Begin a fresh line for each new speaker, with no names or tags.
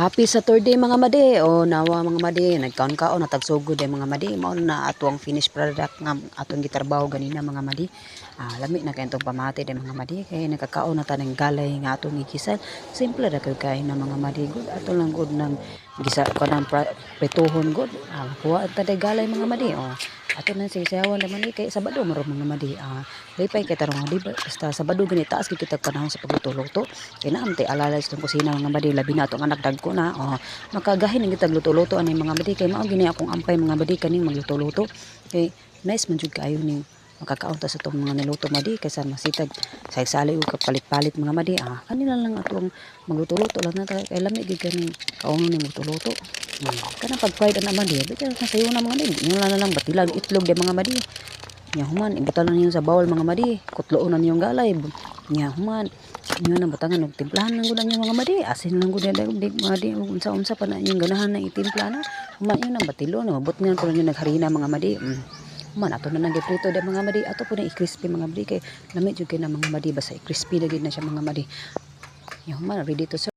Happy Saturday mga madi. O nawa mga madi, nagkaon ka o natagsugod eh mga madi. Mao na ato ang finished product nga atong gitrabaho ganina mga madi. Ah, lami na kay itong pamati de mga madi kay nakakaon na tanang galay nga atong gikisan. Simple ra kay kain na mga madi good. Ato lang good nang gisa ko nang prituhon good. Ah, kuha ta de galay mga madi. O ato na sisayawan naman eh, kay sabado maro mga madi. Ah, lipay kay tarong di ba basta sabado gani taas kay kita panahon sa pagluto-luto. Kay naam tay alala sa kusina mga madi labi na atong anak dagko na. Oh, makagahin ang kitag luto-luto ani mga madi kay mao gini akong ampay mga madi kaning magluto-luto. Kay nice man jud kaayo ning makakaon ta sa itong mga niluto madi kaysa masitag sa sali o kapalit-palit mga madi. Ah, kanila lang atong magluto-luto lang na ta- kay lami gid kani kauno ni magluto-luto. Kana pag fried na madi, bitaw na sayo na mga madi. Inyo na lang batilag itlog de mga madi. Nya human, ibutan na niyo sa bawal mga madi. Kutloon na niyong galay. Nya human, inyo na butangan og timplahan lang gud niyo mga madi. Asin lang gud na di mga di unsa-unsa pa na inyong ganahan na itimpla na. Human yun ang batilo na mabot nga yung nagharina mga madi. Mm. Human ato na nang giprito de mga madi. Ato po na i-crispy mga madi kay lamit jud kay na mga madi basta i-crispy na gid na siya mga madi. Nya human ready to serve.